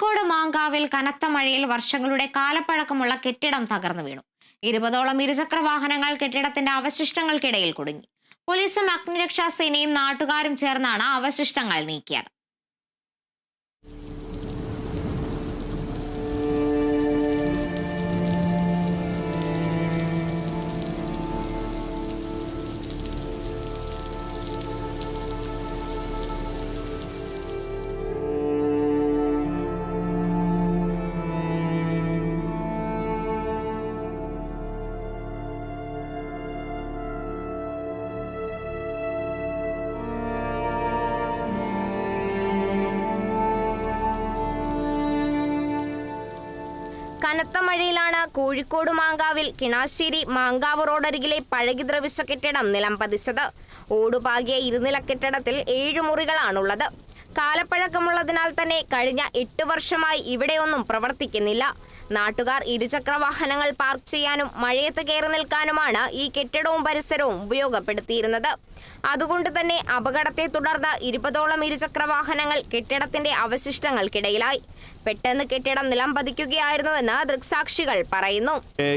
കോഴിക്കോട് മാങ്കാവിൽ കനത്ത മഴയിൽ വർഷങ്ങളുടെ കാലപ്പഴക്കമുള്ള കെട്ടിടം തകർന്നു വീണു. ഇരുപതോളം ഇരുചക്ര വാഹനങ്ങൾ കെട്ടിടത്തിന്റെ അവശിഷ്ടങ്ങൾക്കിടയിൽ കുടുങ്ങി. പോലീസും അഗ്നിരക്ഷാ സേനയും നാട്ടുകാരും ചേർന്നാണ് അവശിഷ്ടങ്ങൾ നീക്കിയത്. കനത്ത മഴയിലാണ് കോഴിക്കോട് മാങ്കാവിൽ കിണാശ്ശേരി മാങ്കാവ് റോഡരികിലെ പഴകി ദ്രവിച്ച കെട്ടിടം നിലം പതിച്ചത്. ഓടുപാകിയ ഇരുനില കെട്ടിടത്തിൽ ഏഴ് മുറികളാണുള്ളത്. കാലപ്പഴക്കമുള്ളതിനാൽ തന്നെ കഴിഞ്ഞ എട്ട് വർഷമായി ഇവിടെയൊന്നും പ്രവർത്തിക്കുന്നില്ല. നാട്ടുകാർ ഇരുചക്ര വാഹനങ്ങൾ പാർക്ക് ചെയ്യാനും മഴയത്ത് കയറി നിൽക്കാനുമാണ് ഈ കെട്ടിടവും പരിസരവും ഉപയോഗപ്പെടുത്തിയിരുന്നത്. അതുകൊണ്ട് തന്നെ അപകടത്തെ തുടർന്ന് ഇരുപതോളം ഇരുചക്ര വാഹനങ്ങൾ കെട്ടിടത്തിന്റെ അവശിഷ്ടങ്ങൾക്കിടയിലായി. പെട്ടെന്ന് കെട്ടിടം നിലം പതിക്കുകയായിരുന്നുവെന്ന് ദൃക്സാക്ഷികൾ പറയുന്നു.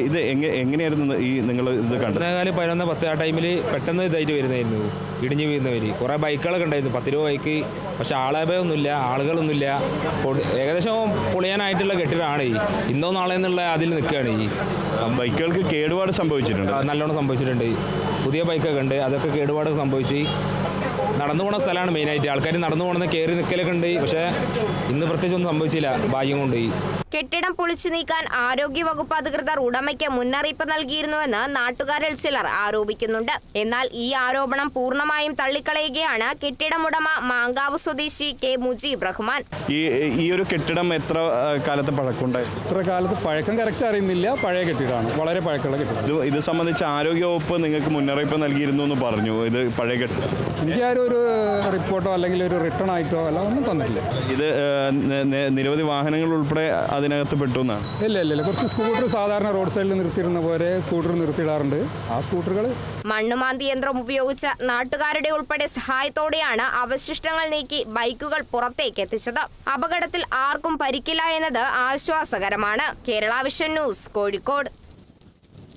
ഇത് എങ്ങനെയായിരുന്നു ഈ നിങ്ങൾ ഇത് കണ്ടത്? പതിനൊന്ന് പത്ത് ആ ടൈമിൽ പെട്ടെന്ന് ഇതായിട്ട് വരുന്നതായിരുന്നു. ഇടിഞ്ഞു വീഴുന്നവർ കുറേ ബൈക്കുകളൊക്കെ ഉണ്ടായിരുന്നു. പത്ത് രൂപ ബൈക്ക്. പക്ഷെ ആളെയൊന്നുമില്ല ആളുകളൊന്നുമില്ല. ഏകദേശം പൊളിയാനായിട്ടുള്ള കെട്ടിടമാണ്. ഈ ഇന്നോ നാളെ എന്നുള്ള അതിൽ നിൽക്കുകയാണ് ഈ. ബൈക്കുകൾക്ക് കേടുപാട് സംഭവിച്ചിട്ടുണ്ട്. നല്ലോണം സംഭവിച്ചിട്ടുണ്ട്. പുതിയ ബൈക്കൊക്കെ ഉണ്ട്. അതൊക്കെ കേടുപാട് സംഭവിച്ച്. നടന്നു പോണ സ്ഥലമാണ് മെയിനായിട്ട് ആൾക്കാർ നടന്നു പോകണമെന്ന് കയറി നിൽക്കലൊക്കെ ഉണ്ട്. പക്ഷേ ഇന്ന് പ്രത്യേകിച്ച് ഒന്നും സംഭവിച്ചില്ല. ഭാഗ്യം കൊണ്ട്. കെട്ടിടം പൊളിച്ചു നീക്കാൻ ആരോഗ്യവകുപ്പ് അധികൃതർ ഉടമയ്ക്ക് മുന്നറിയിപ്പ് നൽകിയിരുന്നുവെന്ന് നാട്ടുകാരിൽ ചിലർ ആരോപിക്കുന്നുണ്ട്. എന്നാൽ ഈ ആരോപണം പൂർണമായും തള്ളിക്കളയുകയാണ് കെട്ടിടമുടമ മാങ്കാവ് സ്വദേശി കെ മുജീബ് റഹ്മാൻ. ഈ ഈ ഒരു കെട്ടിടം എത്ര കാലത്ത് പഴക്കമുണ്ടായി? ഇത്ര കാലത്ത് പഴക്കം കറക്റ്റ് അറിയുന്നില്ല. പഴയ കെട്ടിടമാണ്. വളരെ പഴക്കമുള്ള കെട്ടിടം ഇത് ഇത് സംബന്ധിച്ച് ആരോഗ്യവകുപ്പ് നിങ്ങൾക്ക് മുന്നറിയിപ്പ് നൽകിയിരുന്നു എന്ന് പറഞ്ഞു. ഇത് പഴയ കെട്ടിടം. എനിക്ക് ഒരു റിപ്പോർട്ടോ അല്ലെങ്കിൽ ഒരു റിട്ടേൺ ആയിട്ടോ അല്ല ഒന്നും തന്നിട്ടില്ല. ഇത് നിരവധി വാഹനങ്ങൾ ഉൾപ്പെടെ അതിനകത്ത് പെട്ടു എന്നാണ്. ഇല്ല ഇല്ല ഇല്ല. കുറച്ച് സ്കൂട്ടർ സാധാരണ റോഡ് സൈഡിൽ നിർത്തിയിരുന്ന പോലെ സ്കൂട്ടർ നിർത്തിയിടാറുണ്ട്. ആ സ്കൂട്ടറുകൾ മണ്ണുമാന്തി യന്ത്രം ഉപയോഗിച്ച നാട്ടുകാരുടെ ഉൾപ്പെടെ സഹായത്തോടെയാണ് അവശിഷ്ടങ്ങൾ നീക്കി ബൈക്കുകൾ പുറത്തേക്ക് എത്തിച്ചത്. അപകടത്തിൽ ആർക്കും പരിക്കില്ല എന്നത് ആശ്വാസകരമാണ്. Kerala vision news Kozhikode.